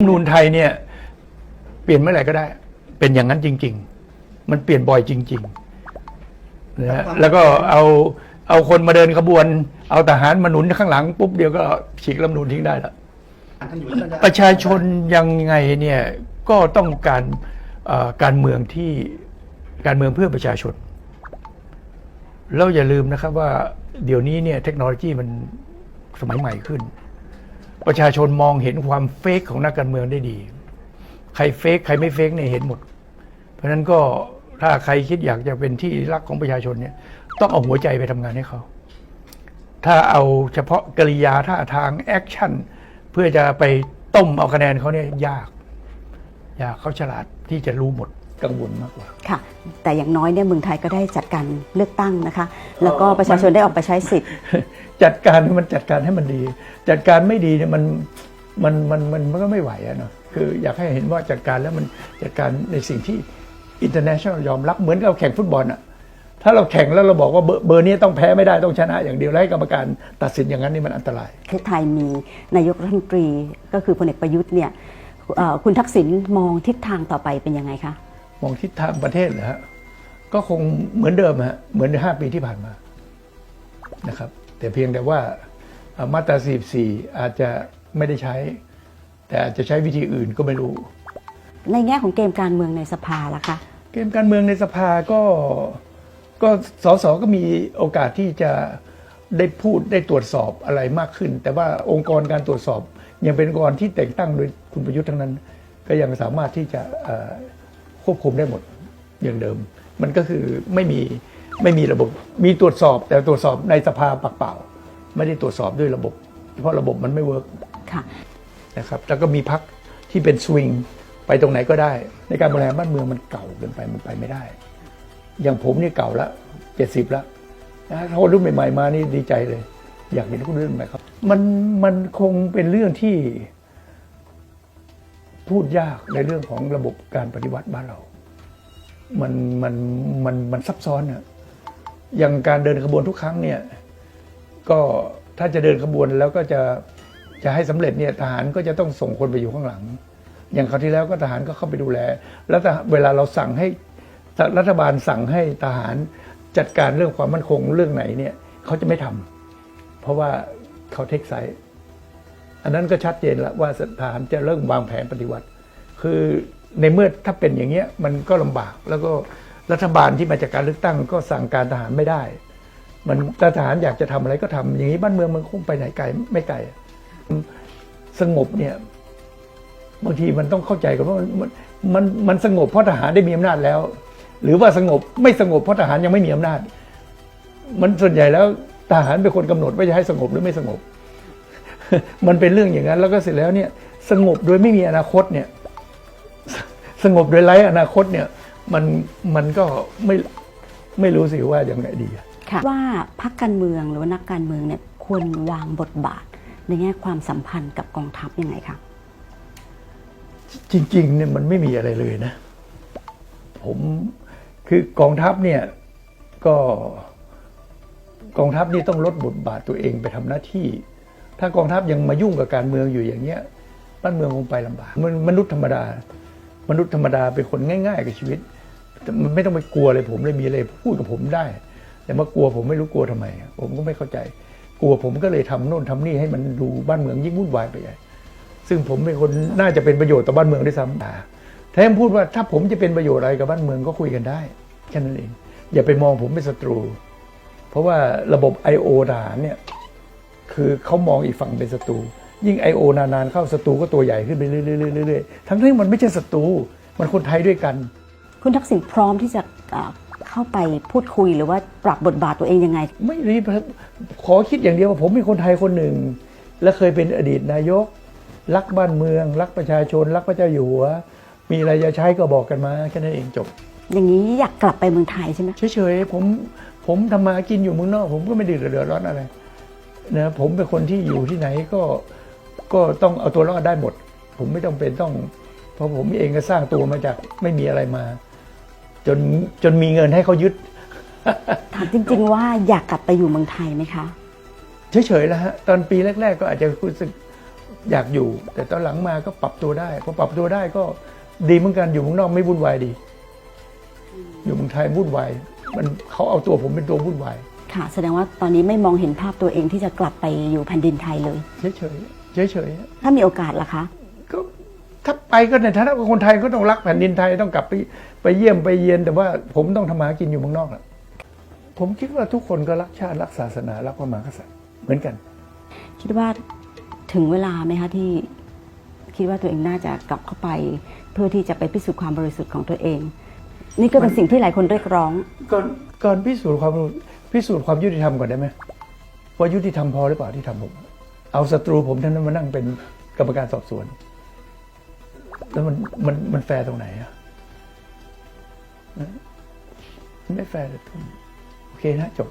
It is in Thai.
รัฐธรรมนูนไทยเนี่ยเปลี่ยนเมื่อไหร่ก็ได้ เป็นอย่างนั้นจริง ๆ มันเปลี่ยนบ่อยจริงๆนะฮะแล้วก็เอาเอาคนมาเดินขบวน เอาทหารมาหนุนข้างหลังปุ๊บเดียวก็ฉีกรัฐธรรมนูนทิ้งได้แล้วท่านอยู่ท่านประชาชนยังไงเนี่ยก็ต้องการเอ่อการเมืองที่การเมืองเพื่อประชาชนเราอย่าลืมนะครับว่าเดี๋ยวนี้เนี่ยเทคโนโลยีมันสมัยใหม่ขึ้น ประชาชนมองเห็นความเฟกของนักการเมืองได้ดี ใครเฟกใครไม่เฟกเนี่ยเห็นหมด เพราะฉะนั้นก็ถ้าใครคิดอยากจะเป็นที่รักของประชาชนเนี่ย ต้องเอาหัวใจไปทำงานให้เขา ถ้าเอาเฉพาะกริยาท่าทางแอคชั่นเพื่อจะไปต้มเอาคะแนนเขาเนี่ยยาก ยากเขาฉลาดที่จะรู้หมด กังวลมากกว่า ค่ะ แต่อย่างน้อยเนี่ยเมืองไทยก็ได้จัดการเลือกตั้งนะคะ แล้วก็ประชาชนได้ออกไปใช้สิทธิ์ จัดการให้มันจัดการให้มันดี จัดการไม่ดีเนี่ยมันมันมันมันมันก็ไม่ไหวอะเนาะคืออยากให้เห็นว่าจัดการแล้วมันจัดการในสิ่งที่ international ยอมรับเหมือนกับเราแข่งฟุตบอลอะถ้าเราแข่งแล้วเราบอกว่าเบอร์เบอร์นี้ต้องแพ้ไม่ได้ต้องชนะ อย่างเดียวแล้วให้กรรมการตัดสินอย่างนั้นนี่มันอันตรายประเทศไทยมีนายกรัฐมนตรีก็คือพลเอกประยุทธ์เนี่ยเอ่อคุณทักษิณมองทิศทางต่อไปเป็นยังไงคะ มองทิศทางประเทศเหรอฮะก็คงเหมือนเดิมฮะเหมือนห้าปีที่ผ่านมานะครับ แต่เพียงแต่ว่าเอ่อมาตรา44 อาจจะไม่ได้ใช้ แต่อาจจะใช้วิธีอื่นก็ไม่รู้ ในแง่ของเกมการเมืองในสภาล่ะคะ เกมการเมืองในสภาก็ก็สสก็มีโอกาสที่จะได้พูดได้ตรวจสอบอะไรมากขึ้น แต่ว่าองค์กรการตรวจสอบยังเป็นองค์กรที่แต่งตั้งโดยคุณประยุทธ์ทั้งนั้น ก็ยังสามารถที่จะเอ่อ ควบคุมได้หมดอย่างเดิม มันก็คือไม่มีไม่มีระบบมีตรวจสอบ แต่ตรวจสอบในสภาปากเปล่า ไม่ได้ตรวจสอบด้วยระบบ เพราะระบบมันไม่เวิร์กค่ะนะครับแล้วก็มีพักที่เป็นสวิงไปตรงไหนก็ได้ ในการบริหารบ้านเมืองมันเก่าเกินไปมันไปไม่ได้ อย่างผมนี่เก่าละเจ็ดสิบละนะถ้าคนรุ่นใหม่ๆมานี่ดีใจเลย อยากเห็นคนรุ่นใหม่ครับมันมันคงเป็นเรื่องที่พูดยากในเรื่องของระบบการปฏิวัติบ้านเรา มันมันมันมันซับซ้อนอะอย่างการเดินขบวนทุกครั้งเนี่ยก็ถ้าจะเดินขบวนแล้วก็จะจะให้สำเร็จเนี่ยทหารก็จะต้องส่งคนไปอยู่ข้างหลัง อย่างคราวที่แล้วก็ทหารก็เข้าไปดูแล แล้วเวลาเราสั่งให้รัฐบาลสั่งให้ทหารจัดการเรื่องความมั่นคงเรื่องไหนเนี่ยเขาจะไม่ทำเพราะว่าเขาเทคไซส์อันนั้นก็ชัดเจนแล้วว่าทหารจะเริ่มวางแผนปฏิวัติ คือ ในเมื่อถ้าเป็นอย่างเงี้ยมันก็ลำบากแล้วก็รัฐบาลที่มาจากการเลือกตั้งก็สั่งการทหารไม่ได้ มันทหารอยากจะทำอะไรก็ทำอย่างนี้บ้านเมืองมันคงไปไหนไกลไม่ไกลสงบเนี่ยบางทีมันต้องเข้าใจกันว่ามันมันมันสงบเพราะทหารได้มีอำนาจแล้ว หรือว่าสงบไม่สงบเพราะทหารยังไม่มีอำนาจ มันส่วนใหญ่แล้วทหารเป็นคนกำหนดว่าจะให้สงบหรือไม่สงบ มันเป็นเรื่องอย่างนั้น แล้วก็เสร็จแล้วเนี่ย สงบโดยไม่มีอนาคตเนี่ย สงบโดยไร้อนาคตเนี่ยมันมันก็ไม่ไม่รู้สิว่าอย่างไรดีอะค่ะว่าพักการเมืองหรือว่านักการเมืองเนี่ยควรวางบทบาทในแง่ความสัมพันธ์กับกองทัพยังไงคะจริงๆเนี่ยมันไม่มีอะไรเลยนะ ผมคือกองทัพเนี่ยก็กองทัพนี่ต้องลดบทบาทตัวเองไปทำหน้าที่ ถ้ากองทัพยังมายุ่งกับการเมืองอยู่อย่างเงี้ยบ้านเมืองคงไปลำบากมันมนุษย์ธรรมดา มนุษย์ธรรมดาเป็นคนง่าย ๆ กับชีวิต มันไม่ต้องไปกลัวเลยผมเลยมีอะไรพูดกับผมได้ แต่มากลัวผมไม่รู้กลัวทำไม ผมก็ไม่เข้าใจ กลัวผมก็เลยทำโน่นทำนี่ให้มันดูบ้านเมืองยิ่งวุ่นวายไปใหญ่ซึ่งผมเป็นคนน่าจะเป็นประโยชน์ต่อบ้านเมืองด้วยซ้ำแถ้าผมพูดว่าถ้าผมจะเป็นประโยชน์อะไรกับบ้านเมืองก็คุยกันได้แค่นั้นเอง อย่าไปมองผมเป็นศัตรู เพราะว่าระบบ I.O. ทหารเนี่ยคือเขามองอีกฝั่งเป็นศัตรู ยิ่ง I.O. นานๆเข้าศัตรูก็ตัวใหญ่ขึ้นไปเรื่อยๆเรื่อยๆทั้งที่มันไม่ใช่ศัตรูมันคนไทยด้วยกัน คุณทักษิณพร้อมที่จะเอ่อเข้าไปพูดคุยหรือว่าปรับบทบาทตัวเองยังไง ไม่รีบครับขอคิดอย่างเดียวว่าผมเป็นคนไทยคนหนึ่ง และเคยเป็นอดีตนายก รักบ้านเมือง รักประชาชน รักพระเจ้าอยู่หัว มีอะไรจะใช้ก็บอกกันมาแค่นั้นเองจบ อย่างนี้อยากกลับไปเมืองไทยใช่ไหมเฉยๆผมผมทำมากินอยู่เมืองนอก ผมก็ไม่ได้เดือดร้อนอะไรนะผมเป็นคนที่อยู่ที่ไหนก็ ก็ต้องเอาตัวรอดได้หมด ผมไม่ต้องเป็นต้อง เพราะผมเองก็สร้างตัวมาจากไม่มีอะไรมา จนจนมีเงินให้เขายึด ถามจริง ๆ ว่าอยากกลับไปอยู่เมืองไทยไหมคะเฉยๆแล้วฮะตอนปีแรก ๆ ก็อาจจะรู้สึกอยากอยู่ แต่ตอนหลังมาก็ปรับตัวได้พอปรับตัวได้ก็ดีเหมือนกันอยู่เมืองนอกไม่วุ่นวายดี อยู่เมืองไทยวุ่นวายมันเขาเอาตัวผมเป็นตัววุ่นวายค่ะ แสดงว่าตอนนี้ไม่มองเห็นภาพตัวเองที่จะกลับไปอยู่แผ่นดินไทยเลย เฉยเฉย เฉยเฉยถ้ามีโอกาสล่ะคะ ๆก็ถ้าไปก็ในฐานะคนไทยก็ต้องรักแผ่นดินไทยต้องกลับไปไปเยี่ยมไปเยียนแต่ว่าผมต้องทำมาหากินอยู่เมืองนอกแหละผมคิดว่าทุกคนก็รักชาติรักศาสนารักพระมหากษัตริย์เหมือนกัน คิดว่าถึงเวลาไหมคะที่คิดว่าตัวเองน่าจะกลับเข้าไป เพื่อที่จะไปพิสูจน์ความบริสุทธิ์ของตัวเอง นี่ก็เป็นสิ่งที่หลายคนเรียกร้อง ก่อนก่อนพิสูจน์ความพิสูจน์ความยุติธรรมก่อนได้ไหมว่ายุติธรรมพอหรือเปล่าที่ทำผม เอาศัตรูผมท่านนั้นมานั่งเป็นกรรมการสอบสวน แล้วมันมันมันแฟร์ตรงไหนอะนะไม่แฟร์เลยทุนโอเคนะจบ